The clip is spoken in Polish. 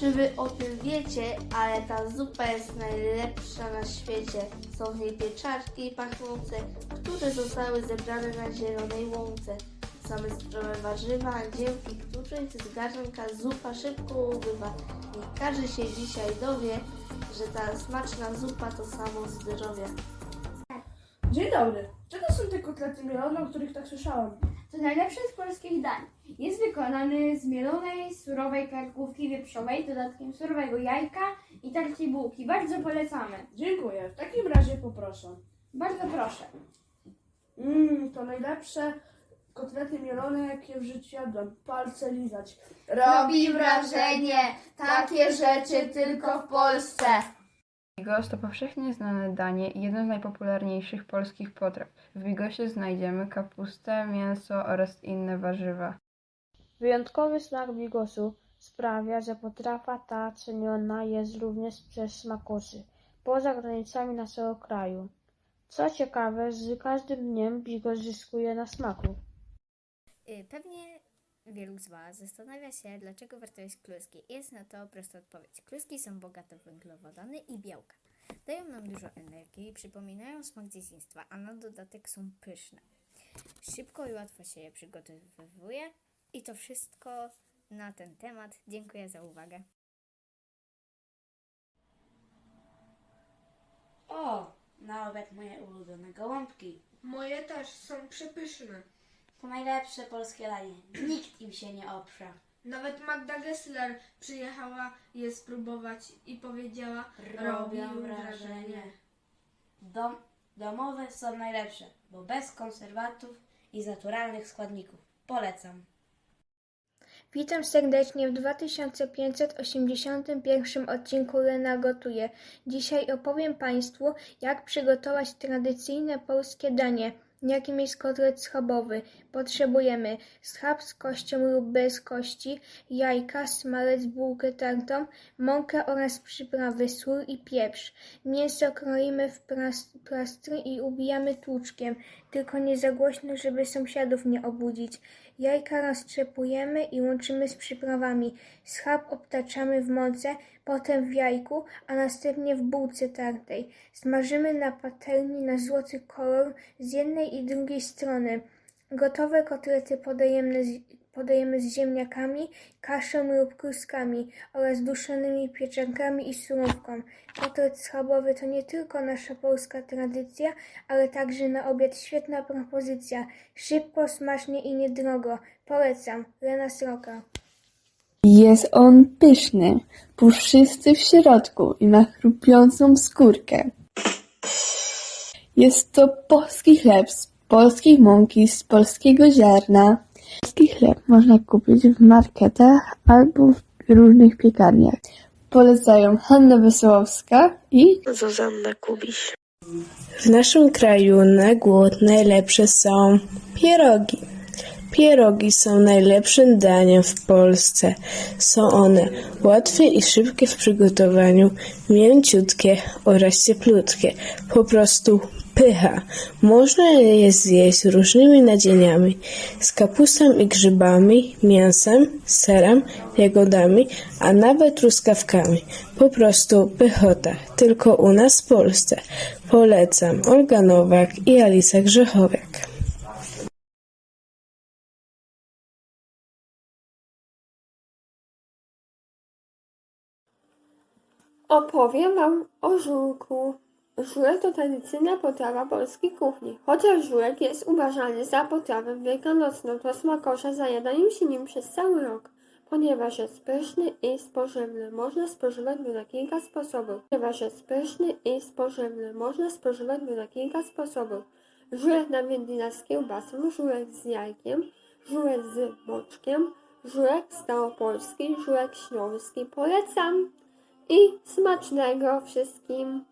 czy wy o tym wiecie, ale ta zupa jest najlepsza na świecie. Są w niej pieczarki pachnące, które zostały zebrane na zielonej łące. Same zdrowe warzywa, dzięki których z garnka zupa szybko ubywa. Niech każdy się dzisiaj dowie, że ta smaczna zupa to samo zdrowie. Dzień dobry. Czego są te kotlety mielone, o których tak słyszałam? To najlepsze z polskich dań. Jest wykonany z mielonej, surowej karkówki wieprzowej, dodatkiem surowego jajka i tartej bułki. Bardzo polecamy. Dziękuję. W takim razie poproszę. Bardzo proszę. Mmm, to najlepsze kotlety mielone, jakie w życiu jadłem. Palce lizać. Robi wrażenie. Takie rzeczy tylko w Polsce. Bigos to powszechnie znane danie i jedno z najpopularniejszych polskich potraw. W bigosie znajdziemy kapustę, mięso oraz inne warzywa. Wyjątkowy smak bigosu sprawia, że potrawa ta ceniona jest również przez smakosy poza granicami naszego kraju. Co ciekawe, z każdym dniem bigos zyskuje na smaku. Y, Pewnie wielu z Was zastanawia się, dlaczego warto jeść kluski. Jest na to prosta odpowiedź. Kluski są bogate w węglowodany i białka. Dają nam dużo energii, przypominają smak dzieciństwa, a na dodatek są pyszne. Szybko i łatwo się je przygotowuje i to wszystko na ten temat. Dziękuję za uwagę. O, na obiad moje ulubione gołąbki. Moje też są przepyszne. To najlepsze polskie danie. Nikt im się nie oprze. Nawet Magda Gessler przyjechała je spróbować i powiedziała, Robią wrażenie. Dom, domowe są najlepsze, bo bez konserwatów i z naturalnych składników. Polecam. Witam serdecznie w 2581 odcinku Lena Gotuje. Dzisiaj opowiem Państwu, jak przygotować tradycyjne polskie danie, jakim jest kotlet schabowy. Potrzebujemy schab z kością lub bez kości, jajka, smalec, bułkę tartą, mąkę oraz przyprawy, sól i pieprz. Mięso kroimy w plas- plastry i ubijamy tłuczkiem, tylko nie za głośno, żeby sąsiadów nie obudzić. Jajka roztrzepujemy i łączymy z przyprawami. Schab obtaczamy w mące, potem w jajku, a następnie w bułce tartej. Smażymy na patelni na złoty kolor z jednej i drugiej strony. Gotowe kotlety podajemy z, podajemy z ziemniakami, kaszą lub kluskami oraz duszonymi pieczonkami i surówką. Kotlet schabowy to nie tylko nasza polska tradycja, ale także na obiad świetna propozycja. Szybko, smacznie i niedrogo. Polecam. Lena Sroka. Jest on pyszny, puszysty w środku i ma chrupiącą skórkę. Jest to polski chleb z polskiej mąki, z polskiego ziarna. Polski chleb można kupić w marketach albo w różnych piekarniach. Polecają Hanna Wesołowska i Zuzanna Kubiś. W naszym kraju na głód najlepsze są pierogi. Pierogi są najlepszym daniem w Polsce. Są one łatwe i szybkie w przygotowaniu, mięciutkie oraz cieplutkie. Po prostu pycha. Można je zjeść różnymi nadzieniami. Z kapustą i grzybami, mięsem, serem, jagodami, a nawet truskawkami. Po prostu pychota. Tylko u nas w Polsce. Polecam Olga Nowak i Alisa Grzechowiak. Opowiem Wam o żurku. Żurek to tradycyjna potrawa polskiej kuchni. Chociaż żurek jest uważany za potrawę wielkanocną, to smakosza zajadają się nim przez cały rok. Ponieważ jest pyszny i spożywny, można spożywać go na kilka sposobów. Ponieważ jest pyszny i spożywny, można spożywać go na kilka sposobów. Żurek na wędlina z kiełbasą, żurek z jajkiem, żurek z boczkiem, żurek stałopolski, żurek śląski. Polecam! I smacznego wszystkim!